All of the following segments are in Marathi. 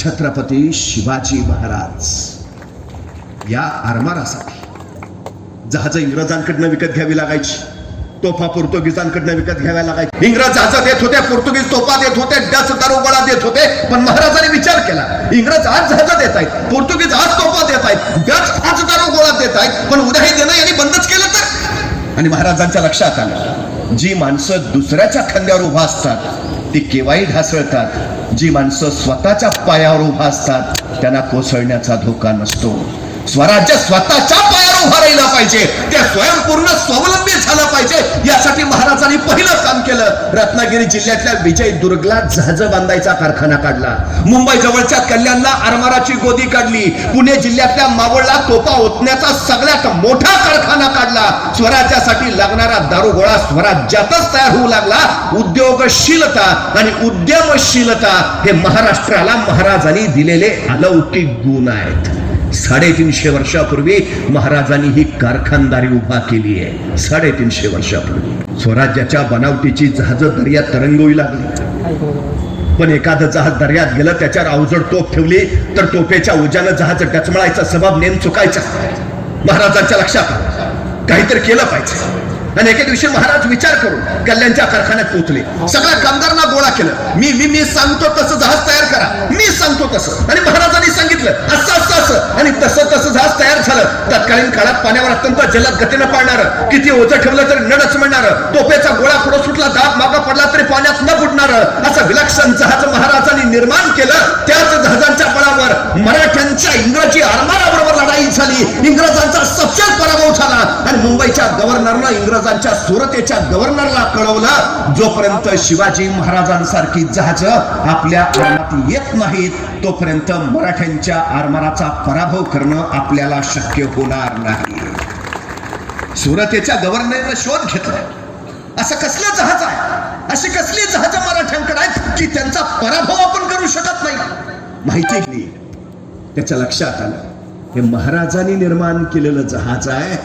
छत्रपती शिवाजी महाराज. या आरमारासाठी जहाज इंग्रजांकडनं विकत घ्यावी लागायची. तोफा पोर्तुगीजांकडनं विकत घ्याव्या लागायची. इंग्रज जहाज देत होते पोर्तुगीज तोफा देत होते डच दारुगोळा देत होते पण महाराजांनी विचार केला इंग्रज आज जहाज देत आहेत पोर्तुगीज आज तोफा देत आहेत डच आज दारुगोळा देत आहेत पण उद्या हे देणं यांनी बंदच केलं तर? आणि महाराजांच्या लक्षात आलं जी माणसं दुसऱ्याच्या खांद्यावर उभा असतात ती केव्हाही ढासळतात जी माणसं स्वतःच्या पायावर उभा असतात त्यांना कोसळण्याचा धोका नसतो. स्वराज्य स्वतःच्या पायावर उभा राहिला पाहिजे त्या स्वयंपूर्ण स्वावलंबी झालं पाहिजे यासाठी महाराजांनी पहिलं काम केलं. रत्नागिरी जिल्ह्यातल्या विजय दुर्गला जहाज बांधायचा कारखाना काढला. मुंबई जवळच्या कल्याणला आरमाराची गोदी काढली. पुणे जिल्ह्यातल्या मावळला तोपा ओतण्याचा सगळ्यात मोठा कारखाना काढला. स्वराज्यासाठी लागणारा दारुगोळा स्वराज्यातच तयार होऊ लागला. उद्योगशीलता आणि उद्यमशीलता हे महाराष्ट्राला महाराजांनी दिलेले अलौकिक गुण आहेत. साडेतीनशे वर्षापूर्वी महाराजांनी ही कारखानदारी उभा केली आहे. साडेतीनशे वर्षापूर्वी. स्वराज्याच्या बनावटीची जहाज दर्यात तरंगवी लागली. पण एखादं जहाज दर्यात गेलं त्याच्यावर अवजड तोफ ठेवली तर तोफेच्या उजानं जहाज डचमळायचा सबब नेम चुकायचा. महाराजांच्या लक्षात काहीतरी केलं पाहिजे. आणि एके दिवशी महाराज विचार करून कल्याणच्या कारखान्यात पोहोचले. सगळ्या कामगारांना गोळा केलं. मी मी मी सांगतो तसं जहाज तयार करा. मी सांगतो तसं. आणि महाराजांनी सांगितलं असं असं असं. आणि तसं तसं जहाज तयार झालं. तत्कालीन काळात पाण्यावर अत्यंत जलद गतीनं पाळणार किती ओझं ठेवलं तरी नडच म्हणणार तोपेचा गोळा पुढे सुटला दाब मागा पडला तरी पाण्यात न बुडणार असं विलक्षण जहाज महाराजांनी निर्माण केलं. त्याच जहाजांच्या बळावर मराठ्यांच्या इंग्रजी आरमाराबरोबर लढाई झाली. इंग्रजांचा सपशेल पराभव झाला. आणि मुंबईच्या गव्हर्नरनं इंग्रजांच्या सुरतेच्या गव्हर्नरला कळवलं जोपर्यंत शिवाजी महाराजांसारखी जहाज आपल्या आरमात येत नाहीत तोपर्यंत मराठ्यांच्या आरमाराचा पराभव करणं आपल्याला शक्य होणार नाही. सुरतेच्या गव्हर्नरने शोध घेतला असं कसलं जहाज आहे? अशी कसली जहाज मराठ्यांकडे आहेत की त्यांचा पराभव आपण करू शकत नाही? माहिती त्याच्या लक्षात आलं. हे महाराजांनी निर्माण केलेलं जहाज आहे.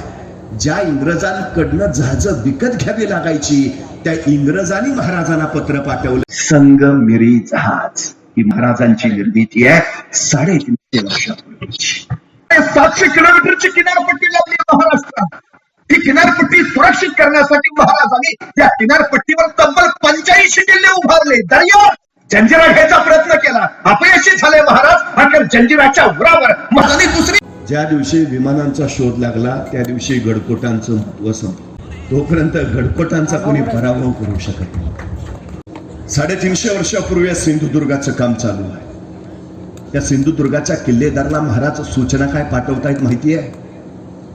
ज्या इंग्रजांकडनं जहाज विकत घ्यावी लागायची त्या इंग्रजांनी महाराजांना पत्र पाठवलं. संगमिरी जहाज ही महाराजांची निर्मिती आहे. साडेतीनशे वर्षापूर्वीची. सातशे किलोमीटरची किनारपट्टी लावली महाराष्ट्रात. ही किनारपट्टी सुरक्षित करण्यासाठी महाराजांनी या किनारपट्टीवर तब्बल पंच्याऐंशी किल्ले उभारले. दर्यावर जंजिरा घ्यायचा प्रयत्न केला. अपयशी झाले महाराज अखेर जंजिराच्या उरावर महाराणी दुसरी ज्या दिवशी विमानांचा शोध लागला त्या दिवशी गडकोटांचं महत्त्व संपलं. तोपर्यंत गडकोटांचा कोणी पराभव करू शकत नाही. साडेतीनशे वर्षापूर्वी या सिंधुदुर्गाचं काम चालू आहे. त्या सिंधुदुर्गाच्या किल्लेदारला महाराज सूचना काय पाठवतायत माहिती आहे?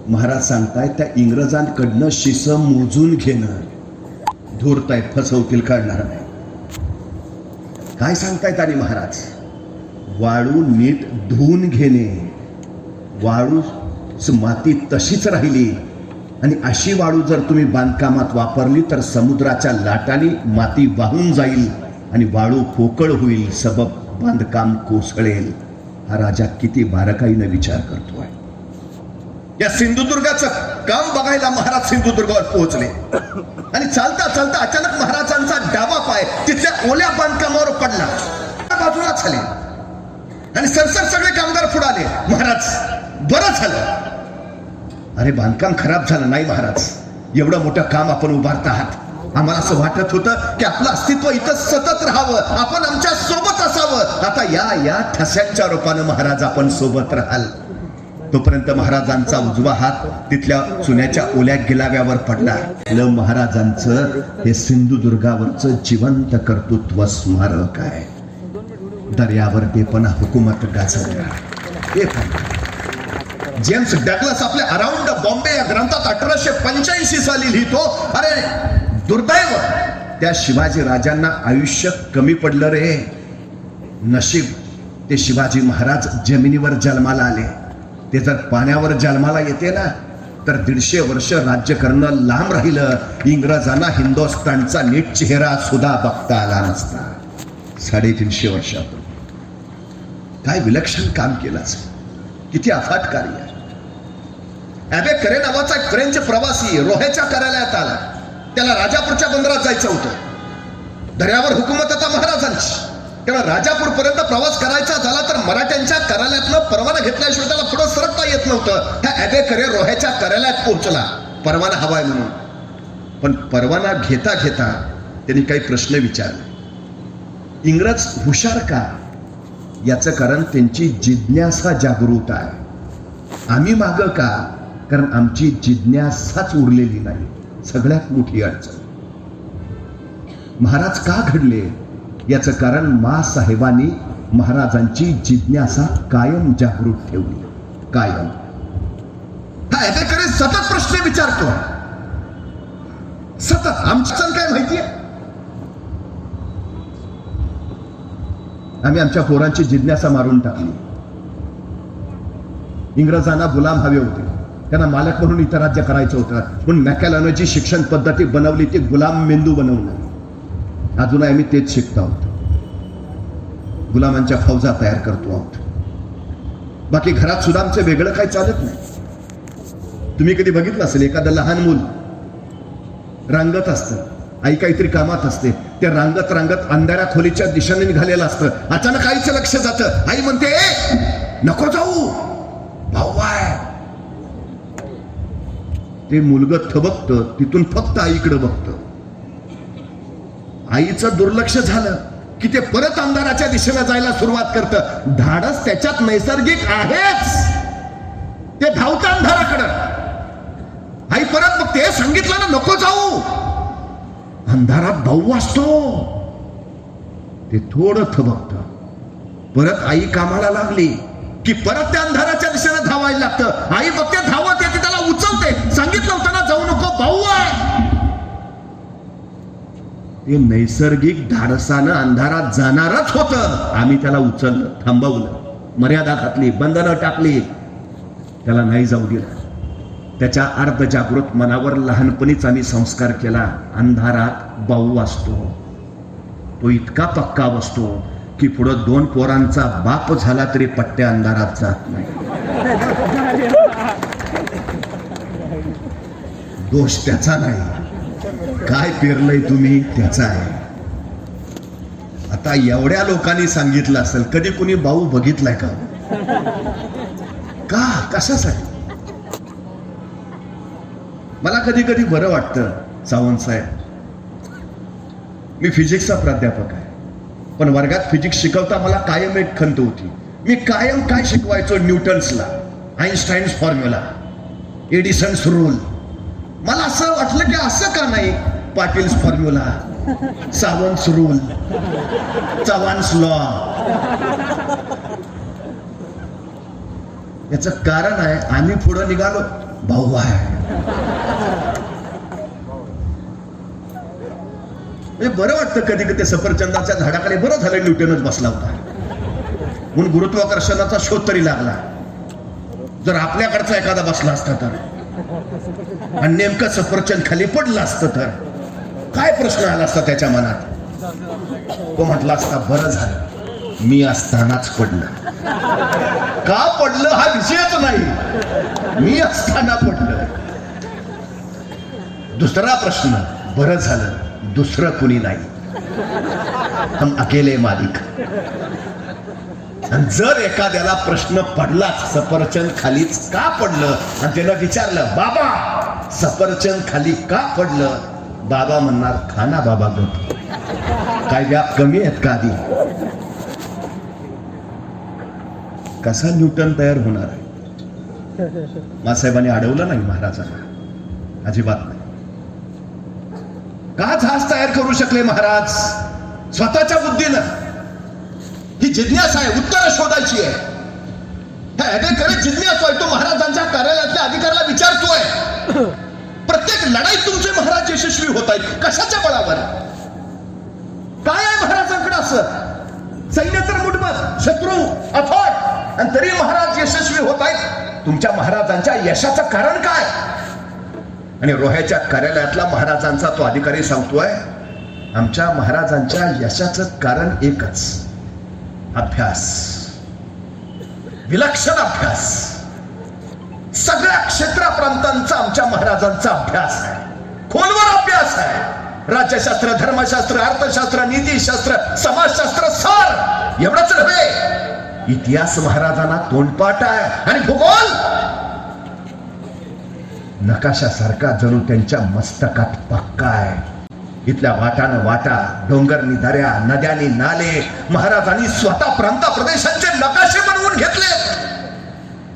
महाराज सांगतायत त्या इंग्रजांकडनं शिस मोजून घेणं. धुरतायत फसवतील काढणार नाही. काय सांगतायत आणि महाराज? वाळू नीट धुवून घेणे. वाळू माती तशीच राहिली. आणि अशी वाळू जर तुम्ही बांधकामात वापरली तर समुद्राच्या लाटाने माती वाहून जाईल आणि वाळू पोकळ होईल सबब बांधकाम कोसळेल. हा राजा किती बारकाईनं विचार करतो आहे या सिंधुदुर्गाचं काम बघायला महाराज सिंधुदुर्गावर पोहोचले. आणि चालता चालता अचानक महाराजांचा डावा पाय तिथल्या ओल्या बांधकामावर पडला. बाजूला झाले. आणि सरसर सगळे कामगार फुडाले महाराज बरं झालं. अरे बांधकाम खराब झालं नाही महाराज. एवढं मोठं काम आपण उभारत आहात. आम्हाला असं वाटत होतं की आपलं अस्तित्व इथं सतत राहावं. आपण आमच्यासोबत असावं. आता या या ठस्यांच्या रूपानं महाराज आपण सोबत राहाल. तोपर्यंत महाराजांचा उजवा हात तिथल्या चुन्याच्या ओल्या गिलाव्यावर पडला. ल महाराजांचं हे सिंधुदुर्गावरचं जिवंत कर्तृत्व स्मारक आहे. दर्यावर बेपणा हुकूमत गाजवल्या जेम्स डग्लस आपल्या अराउंड बॉम्बे या ग्रंथात अठराशे पंच्याऐंशी साली लिहितो. अरे दुर्दैव! त्या शिवाजी राजांना आयुष्य कमी पडलं रे. नशीब ते शिवाजी महाराज जमिनीवर जन्माला आले. ते जर पाण्यावर जन्माला येते ना तर दीडशे वर्ष राज्य करणं लांब राहिलं. इंग्रजांना हिंदुस्थानचा नीट चेहरा सुद्धा बघता आला नसता. साडेतीनशे वर्षापूर्वी काय विलक्षण काम केलं किती अफाट कार्य अबे करे नावाचा एक फ्रेंच प्रवासी रोहेच्या कार्यालयात आला. त्याला राजापूरच्या बंदरात जायचं होतं. दर्यावर हुकूमत आता महाराजांची. तेव्हा राजापूर पर्यंत प्रवास करायचा झाला तर मराठ्यांच्या कार्यालयातनं परवाना घेतल्याशिवाय त्याला पुढे सरकता येत नव्हतं. त्या ॲबेकरे रोह्याच्या कार्यालयात पोहोचला. परवाना हवाय म्हणून. पण परवाना घेता घेता त्यांनी काही प्रश्न विचारले. इंग्रज हुशार का? याचं कारण त्यांची जिज्ञासा जागृत आहे. आम्ही माग का? कारण आमची जिज्ञासाच उरलेली नाही. सगळ्यात मोठी अडचण. महाराज का घडले? याचं कारण मा साहेबांनी महाराजांची जिज्ञासा कायम जागृत ठेवली. कायम. हा सतत प्रश्न विचारतो. सतत. आमचं काय माहितीये आम्ही आमच्या पोरांची जिज्ञासा मारून टाकली. इंग्रजांना गुलाम हवे होते. त्यांना मालक म्हणून इतर राज्य करायचं होतं. म्हणून मॅकॅलॉनॉजी शिक्षण पद्धती बनवली ती गुलाम मेंदू बनवणार अजूनही आम्ही तेच शिकतो आहोत. गुलामांच्या फौजा तयार करतो आहोत. बाकी घरात सुद्धा आमचं वेगळं काही चालत नाही. तुम्ही कधी बघितलं असेल एखादं लहान मूल रांगत असतं आई काहीतरी कामात असते ते रांगत रांगत अंधाऱ्या खोलीच्या दिशेने निघालेलं असतं. अचानक आईचं लक्ष जातं. आई म्हणते नको जाऊ. भाऊ आहे. ते मुलग थबकतं तिथून फक्त आईकडे बघतं. आईचं दुर्लक्ष झालं की ते परत अंधाराच्या दिशेने जायला सुरुवात करतं. धाडस त्याच्यात नैसर्गिक आहेच. ते धावतं अंधाराकडं. आई परत मग ते सांगितलं ना नको जाऊ. अंधारात भाऊ असतो. ते थोडं थबकत परत आई कामाला लागली की परत त्या अंधाराच्या दिशेने धावायला लागतं. आई बघते धावत येते त्याला उचलते सांगितलं होतं ना जाऊ नको भाऊ आहे ते नैसर्गिक धाडसानं अंधारात जाणारच होतं. आम्ही त्याला उचललं थांबवलं मर्यादा घातली बंधनं टाकली. त्याला नाही जाऊ दिलं. त्याच्या अर्धजागृत मनावर लहानपणीच आम्ही संस्कार केला. अंधारात बाऊ असतो. तो इतका पक्का बसतो की पुढं दोन पोरांचा बाप झाला तरी पट्ट्या अंधारात जात नाही. दोष त्याचा नाही. काय पेरलंय तुम्ही? त्याचा आहे. आता एवढ्या लोकांनी सांगितलं असेल कधी कुणी भाऊ बघितलाय का? का? कशासाठी? मला कधी कधी बरं वाटतं सावंत साहेब. मी फिजिक्सचा प्राध्यापक आहे. पण वर्गात फिजिक्स शिकवता मला कायम एक खंत होती. मी कायम काय शिकवायचो न्यूटन्सला? Einstein's formula Edison's rule. मला असं वाटलं की असं का नाही? Patil's formula Sawant rule Chavan's law याचं कारण आहे आम्ही पुढं निघालो. भाऊ आहे. बरं वाटतं कधी कधी सफरचंदाच्या झाडाखाली बरं झालं न्यूटनच बसला होता. म्हणून गुरुत्वाकर्षणाचा शोध तरी लागला. जर आपल्याकडचा एखादा बसला असता तर. आणि नेमकं सफरचंद खाली पडलं असतं तर? काय प्रश्न आला असता त्याच्या मनात? तो म्हटला असता बरं झालं मी असतानाच पडलं. का पडलं हा विषयच नाही. मी असताना पडलं. दुसरा प्रश्न बरं झालं दुसरं कुणी नाही. हम अकेले मालिक. जर एखाद्याला प्रश्न पडलाच सफरचंद खालीच का पडलं? आणि त्यानं विचारलं बाबा सफरचंद खाली का पडलं? बाबा म्हणणार खाना बाबा गप. काय व्याप कमी आहेत का आधी? कसा न्यूटन तयार होणार आहे? मासाहेबांनी अडवलं नाही महाराजांना. अजिबात नाही. का झास तयार करू शकले महाराज? स्वतःच्या बुद्धीनं. ही जिज्ञासा आहे उत्तर शोधायची आहे. खरं जिज्ञासा आहे तो महाराजांच्या कार्यालयातल्या अधिकाऱ्याला विचारतोय. प्रत्येक लढाईत तुमचे महाराज यशस्वी होत आहेत. कशाच्या बळावर? काय आहे महाराजांकडे असं? सैन्य तर मुठभर शत्रू अफाट आणि तरी महाराज यशस्वी होत आहेत. तुमच्या महाराजांच्या यशाचं कारण काय? आणि रोह्याच्या कार्यालयातला महाराजांचा तो अधिकारी सांगतोय आमच्या महाराजांच्या यशाचं कारण एकच. अभ्यास. विलक्षण अभ्यास. सगळ्या क्षेत्रा प्रांतांचा आमच्या महाराजांचा अभ्यास आहे. खोलवर अभ्यास आहे. राज्यशास्त्र धर्मशास्त्र अर्थशास्त्र नीतीशास्त्र समाजशास्त्र सर. एवढंच नव्हे. इतिहास महाराजांना तोंडपाठ आहे आणि भूगोल. नकाशासारखा जणू त्यांच्या मस्तकात पक्का आहे. इथल्या वाटानं वाटा डोंगरनी दऱ्या नद्यानी नाले महाराजांनी स्वतः प्रांत प्रदेशांचे नकाशे बनवून घेतले.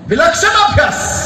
विलक्षण अभ्यास.